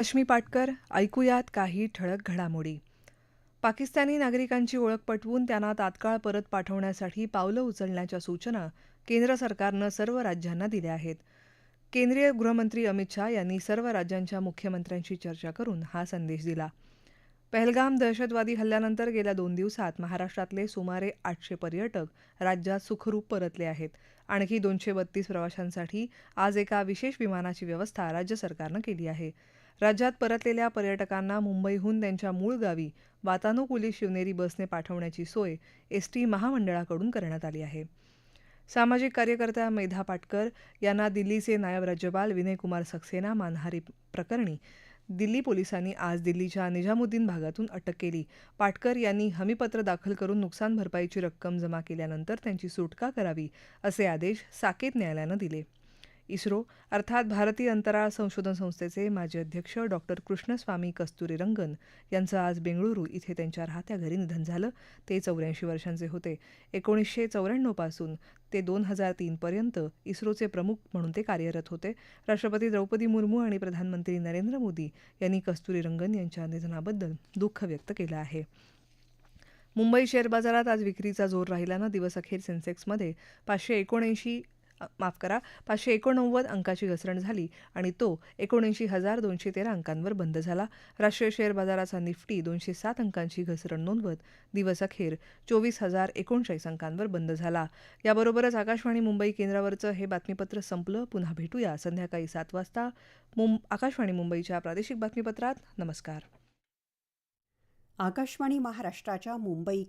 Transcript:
रश्मी पाटकर ऐकूयात काही ठळक घडामोडी. पाकिस्तानी नागरिकांची ओळख पटवून त्यांना तात्काळ परत पाठवण्यासाठी पावलं उचलण्याच्या सूचना केंद्र सरकारनं सर्व राज्यांना दिल्या आहेत. केंद्रीय गृहमंत्री अमित शहा यांनी सर्व राज्यांच्या मुख्यमंत्र्यांशी चर्चा करून हा संदेश दिला. पहलगाम दहशतवादी हल्ल्यानंतर गेल्या दोन दिवसात महाराष्ट्रातले सुमारे आठशे पर्यटक राज्यात सुखरूप परतले आहेत. आणखी दोनशे बत्तीस प्रवाशांसाठी आज एका विशेष विमानाची व्यवस्था राज्य सरकारनं केली आहे. राज्यात परतलेल्या पर्यटकांना मुंबईहून त्यांच्या मूळ गावी वातानुकूलित शिवनेरी बसने पाठवण्याची सोय एस टी महामंडळाकडून करण्यात आली आहे. सामाजिक कार्यकर्त्या मेधा पाटकर यांना दिल्लीचे नायब राज्यपाल विनयकुमार सक्सेना मानहारी प्रकरणी दिल्ली पोलिसांनी आज दिल्लीच्या निजामुद्दीन भागातून अटक केली. पाटकर यांनी हमीपत्र दाखल करून नुकसान भरपाईची रक्कम जमा केल्यानंतर त्यांची सुटका करावी असे आदेश साकेत न्यायालयानं दिले. इस्रो अर्थात भारतीय अंतराळ संशोधन संस्थेचे माजी अध्यक्ष डॉक्टर कृष्णस्वामी कस्तुरीरंगन यांचं आज बेंगळुरू इथे त्यांच्या राहत्या घरी निधन झालं. ते चौऱ्याऐंशी वर्षांचे होते. एकोणीसशे चौऱ्याण्णवपासून ते दोन हजार तीनपर्यंत इस्रोचे प्रमुख म्हणून ते कार्यरत होते. राष्ट्रपती द्रौपदी मुर्मू आणि प्रधानमंत्री नरेंद्र मोदी यांनी कस्तुरीरंगन यांच्या निधनाबद्दल दुःख व्यक्त केलं आहे. मुंबई शेअर बाजारात आज विक्रीचा जोर राहिल्यानं दिवसअखेर सेन्सेक्समध्ये पाचशे एकोणऐंशी माफ करा पाचशे एकोणनव्वद अंकाची घसरण झाली आणि तो एकोणऐंशी हजार दोनशे तेरा अंकांवर बंद झाला. राष्ट्रीय शेअर बाजाराचा निफ्टी दोनशे सात अंकांची घसरण नोंदवत दिवसअखेर चोवीस हजार एकोणचाळीस अंकांवर बंद झाला. याबरोबरच आकाशवाणी मुंबई केंद्रावरचं हे बातमीपत्र संपलं. पुन्हा भेटूया संध्याकाळी सात वाजता. मुं आकाशवाणी मुंबईच्या प्रादेशिक बातमीपत्रात. नमस्कार. आकाशवाणी महाराष्ट्राच्या मुंबई